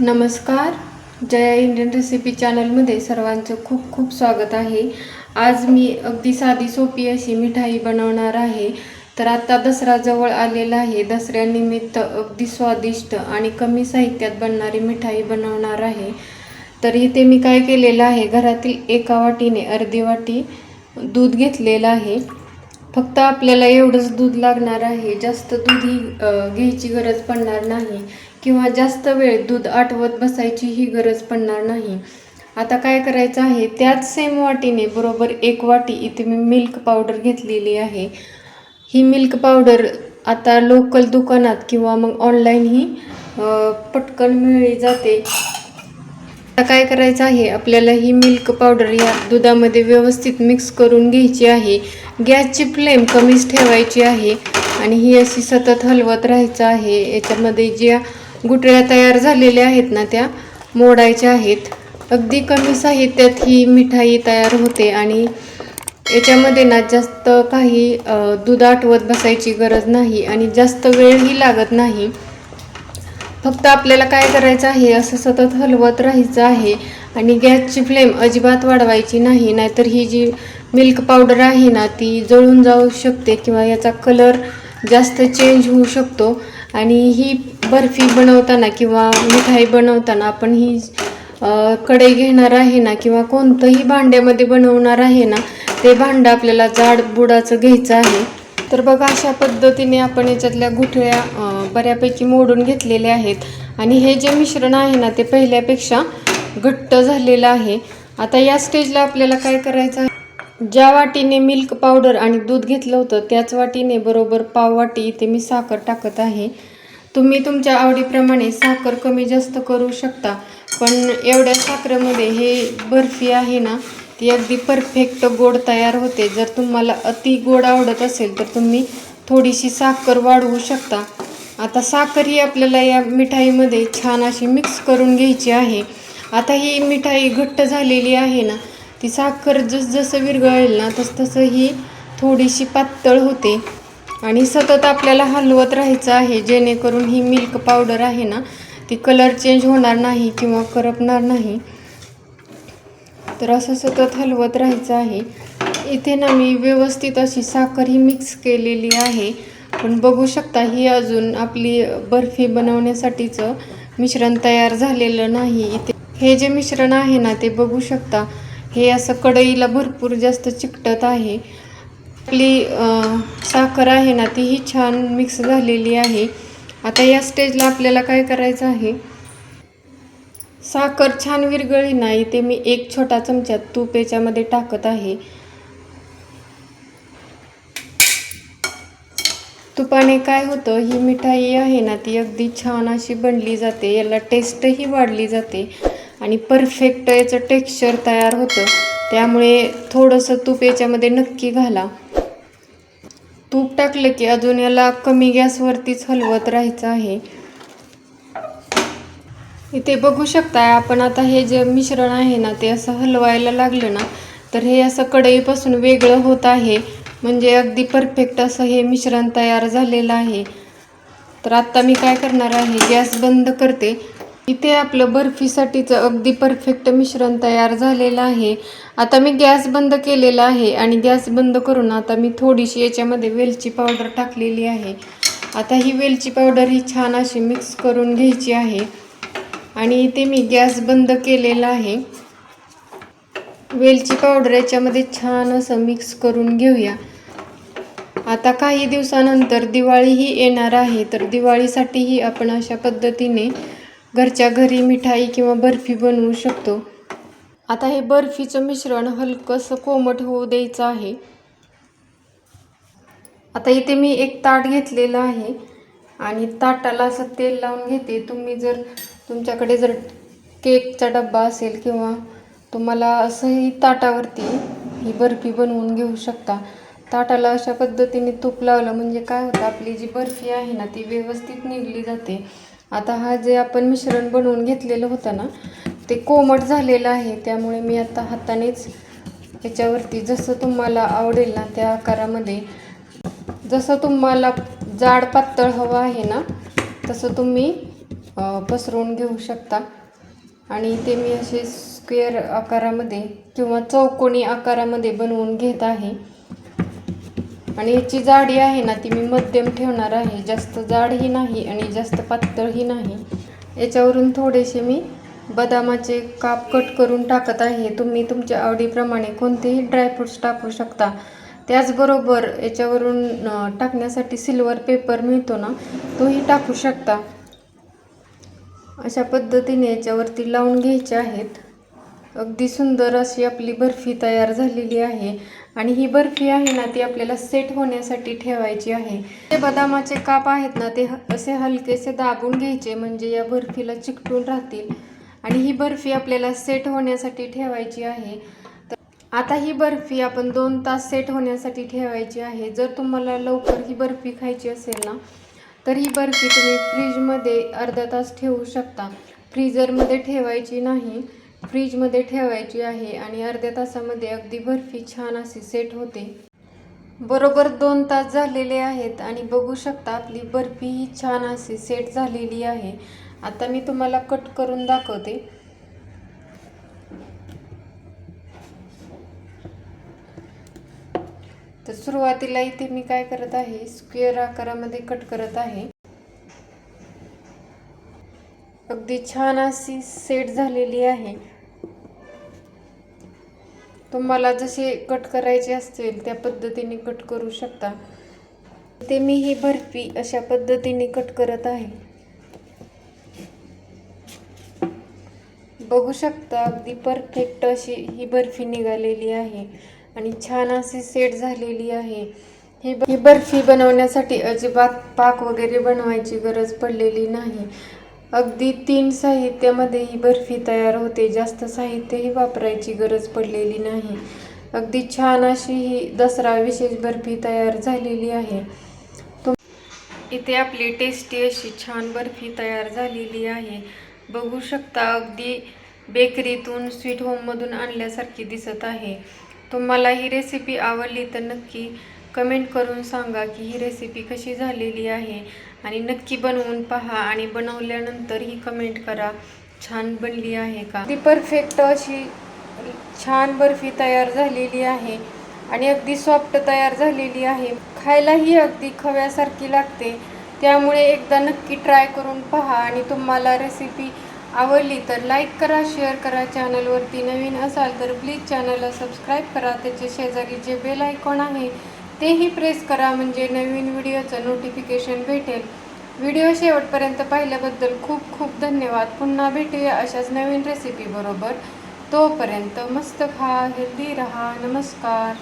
नमस्कार. Jaya Indian recipe चॅनलमध्ये सर्वांचं खूप खूप स्वागत आहे. आज मी अगदी साधी सोपी अशी मिठाई बनवणार आहे. तर आत्ता दसरा जवळ आलेला आहे. दसऱ्यानिमित्त अगदी स्वादिष्ट आणि कमी साहित्यात बनणारी मिठाई बनवणार आहे. तर इथे मी काय केलेलं आहे? घरातील एका वाटीने अर्धी वाटी दूध घेतलेलं आहे. फक्त आपल्याला एवढंच दूध लागणार आहे. जास्त दूधही घ्यायची गरज पडणार नाही. किंवा जास्त वेळ दूध आटवत बसायची ही गरज पडणार नाही. आता काय करायचं आहे? त्याच सेम वाटीने बरोबर एक वाटी इथे मी मिल्क पावडर घेतलेली आहे. ही मिल्क पावडर आता लोकल दुकानात किंवा मग ऑनलाईन ही पटकन मिळली जाते. आता काय करायचं आहे? आपल्याला ही मिल्क पावडर या दुधामध्ये व्यवस्थित मिक्स करून घ्यायची आहे. गॅसची फ्लेम कमीच ठेवायची आहे. आणि ही अशी सतत हलवत राहायचं आहे. याच्यामध्ये ज्या गुटळ्या तयार झालेल्या आहेत ना त्या मोडायच्या आहेत. अगदी कमी साहित्यात ही मिठाई तयार होते आणि याच्यामध्ये ना जास्त काही दूध आटवत बसायची गरज नाही आणि जास्त वेळही लागत नाही. फक्त आपल्याला काय करायचं आहे असं सतत हलवत राहायचं आहे आणि गॅसची फ्लेम अजिबात वाढवायची नाही नाहीतर ही जी मिल्क पावडर आहे ना ती जळून जाऊ शकते किंवा याचा कलर जास्त चेंज होऊ शकतो. आणि ही बर्फी बनवताना किंवा मिठाई बनवताना आपण ही कढई घेणार आहे ना किंवा कोणतंही भांड्यामध्ये बनवणार आहे ना ते भांडं आपल्याला जाड बुडाचं घ्यायचं आहे. तर बघा अशा पद्धतीने आपण याच्यातल्या गुठळ्या बऱ्यापैकी मोडून घेतलेल्या आहेत. आणि हे जे मिश्रण आहे ना ते पहिल्यापेक्षा घट्ट झालेलं आहे. आता या स्टेजला आपल्याला काय करायचं आहे? ज्या वाटीने मिल्क पावडर आणि दूध घेतलं होतं त्याच वाटीने बरोबर पाव वाटी इथे मी साखर टाकत आहे. तुम्ही तुमच्या आवडीप्रमाणे साखर कमी जास्त करू शकता पण एवढ्या साखरेमध्ये हे बर्फी आहे ना ती अगदी परफेक्ट गोड तयार होते. जर तुम्हाला अति गोड आवडत असेल तर तुम्ही थोडीशी साखर वाढवू शकता. आता साखर ही आपल्याला या मिठाईमध्ये छान अशी मिक्स करून घ्यायची आहे. आता ही मिठाई घट्ट झालेली आहे ना ती साखर जस जसं विरघळेल ना तस तसं ही थोडीशी पातळ होते. आणि सतत आपल्याला हलवत राहायचं आहे जेणेकरून ही मिल्क पावडर आहे ना ती कलर चेंज होणार नाही किंवा करपणार नाही. तर असं सतत हलवत राहायचं आहे. इथे ना मी व्यवस्थित अशी साखर ही मिक्स केलेली आहे. पण बघू शकता ही अजून आपली बर्फी बनवण्यासाठीचं मिश्रण तयार झालेलं नाही. इथे हे जे मिश्रण आहे ना ते बघू शकता. हे असं कढईला भरपूर जास्त चिकटत आहे. आपली साखर आहे ना तीही छान मिक्स झालेली आहे. आता या स्टेजला आपल्याला काय करायचं आहे? साखर छान विरगळी नाही ते मी एक छोटा चमचा तूप याच्यामध्ये टाकत आहे. तुपाने काय होतं ही मिठाई आहे ना ती अगदी छान अशी बनली जाते याला टेस्टही वाढली जाते. आणि परफेक्ट याचं टेक्स्चर तयार होतं. त्यामुळे थोडंसं तूप याच्यामध्ये नक्की घाला. तूप टाकलं की अजून याला कमी गॅसवरतीच हलवत राहायचं आहे. इथे बघू शकता आपण आता हे जे मिश्रण आहे ना ते असं हलवायला लागलं ना तर हे असं कढईपासून वेगळं होत आहे. म्हणजे अगदी परफेक्ट असं हे मिश्रण तयार झालेलं आहे. तर आत्ता मी काय करणार आहे गॅस बंद करते. इथे आपलं बर्फीसाठीचं अगदी परफेक्ट मिश्रण तयार झालेलं आहे. आता मी गॅस बंद केलेला आहे आणि गॅस बंद करून आता मी थोडीशी याच्यामध्ये वेलची पावडर टाकलेली आहे. आता ही वेलची पावडर ही छान अशी मिक्स करून घ्यायची आहे. आणि इथे मी गॅस बंद केलेला आहे. वेलची पावडर याच्यामध्ये छान असं मिक्स करून घेऊया. आता काही दिवसानंतर दिवाळीही येणार आहे. तर दिवाळीसाठीही आपण अशा पद्धतीने घरच्या घरी मिठाई किंवा बर्फी बनवू शकतो. आता हे बर्फीचं मिश्रण हलकंसं कोमट होऊ द्यायचं आहे. आता इथे मी एक ताट घेतलेलं आहे आणि ताटाला असं तेल लावून घेते. तुम्ही जर तुमच्याकडे जर केकचा डब्बा असेल किंवा तुम्हाला असंही ताटावरती ही बर्फी बनवून घेऊ शकता. ताटाला अशा पद्धतीने तूप लावलं म्हणजे काय होतं आपली जी बर्फी आहे ना ती व्यवस्थित निघली जाते. आता हा जे आपण मिश्रण बनवून घेतलेलं होतं ना ते कोमट झालेलं आहे. त्यामुळे मी आता हातानेच याच्यावरती जसं तुम्हाला आवडेल ना त्या आकारामध्ये जसं तुम्हाला जाड पातळ हवं आहे ना तसं तुम्ही पसरवून घेऊ शकता. आणि ते मी असे स्क्वेअर आकारामध्ये किंवा चौकोनी आकारामध्ये बनवून घेत आहे. आणि याची जाडी आहे ना ती मी मध्यम ठेवणार आहे. जास्त जाडही नाही आणि जास्त पातळही नाही. याच्यावरून थोडेसे मी बदामाचे काप कट करून टाकत आहे. तुम्ही तुमच्या आवडीप्रमाणे कोणतेही ड्रायफ्रूट्स टाकू शकता. त्याचबरोबर याच्यावरून टाकण्यासाठी सिल्वर पेपर मिळतो ना तोही टाकू शकता. अशा पद्धतीने याच्यावरती लावून घ्यायचे आहेत. अगदी सुंदर अशी आपली बर्फी तयार झालेली आहे. आणि ही बर्फी आहे ना ती आपल्याला सेट होण्यासाठी ठेवायची आहे. ते बदामाचे काप आहेत ना ते असे हलकेसे दाबून घ्यायचे म्हणजे या बर्फीला चिकटून राहतील. आणि ही बर्फी आपल्याला सेट होण्यासाठी ठेवायची आहे. तर आता ही बर्फी आपण दोन तास सेट होण्यासाठी ठेवायची आहे. जर तुम्हाला लवकर ही बर्फी खायची असेल ना तर ही बर्फी तुम्ही फ्रीजमध्ये अर्धा तास ठेवू शकता. फ्रीजरमध्ये ठेवायची नाही. फ्रीजमध्ये ठेवायची आहे आणि अर्ध्या तासामध्ये अगदी बर्फी छान अशी सेट होते. बरोबर दोन तास झालेले आहेत आणि बघू शकता आपली बर्फी ही छान अशी सेट झालेली आहे. आता मी तुम्हाला कट करून दाखवते. तर सुरुवातीला इथे मी काय करत आहे? स्क्वेअर आकारामध्ये कट करत आहे. अगदी छान अशी सेट झालेली आहे. तुम्हाला जसे कट करायचे असतील त्या पद्धतीने कट करू शकता. ते मी ही बर्फी अशा पद्धतीने कट करत आहे. बघू शकता अगदी परफेक्ट अशी ही बर्फी निघालेली आहे आणि छान अशी सेट झालेली आहे. ही ही बर्फी बनवण्यासाठी अजिबात पाक वगैरे बनवायची गरज पडलेली नाही. अगदी तीन साहित्यामध्ये ही बर्फी तयार होते. जास्त साहित्यही वापरायची गरज पडलेली नाही. अगदी छान अशी ही दसरा विशेष बर्फी तयार झालेली आहे. तुम इथे आपली टेस्टी अशी छान बर्फी तयार झालेली आहे. बघू शकता अगदी बेकरीतून स्वीट होममधून आणल्यासारखी दिसत आहे. तुम्हाला ही रेसिपी आवडली तर नक्की कमेंट करून सांगा की ही रेसिपी कशी झालेली आहे आणि नक्की बनवून पहा आणि बनवल्यानंतर ही कमेंट करा. छान बनली आहे का? ती परफेक्ट अशी छान बर्फी तयार झालेली आहे आणि अगदी सॉफ्ट तयार झालेली आहे. खायलाही अगदी खव्यासारखी लागते. त्यामुळे एकदा नक्की ट्राय करून पहा आणि तुम्हाला रेसिपी आवडली तर लाईक करा शेअर करा. चॅनलवरती नवीन असाल तर प्लीज चॅनलला सबस्क्राईब करा. त्याचे शेजारी जे बेल आयकॉन आहे तेही प्रेस करा म्हणजे नवीन व्हिडिओचं नोटिफिकेशन भेटेल. व्हिडिओ शेवटपर्यंत पाहिल्याबद्दल खूप खूप धन्यवाद. पुन्हा भेटूया अशाच नवीन रेसिपीबरोबर तोपर्यंत मस्त खा हेल्दी रहा. नमस्कार.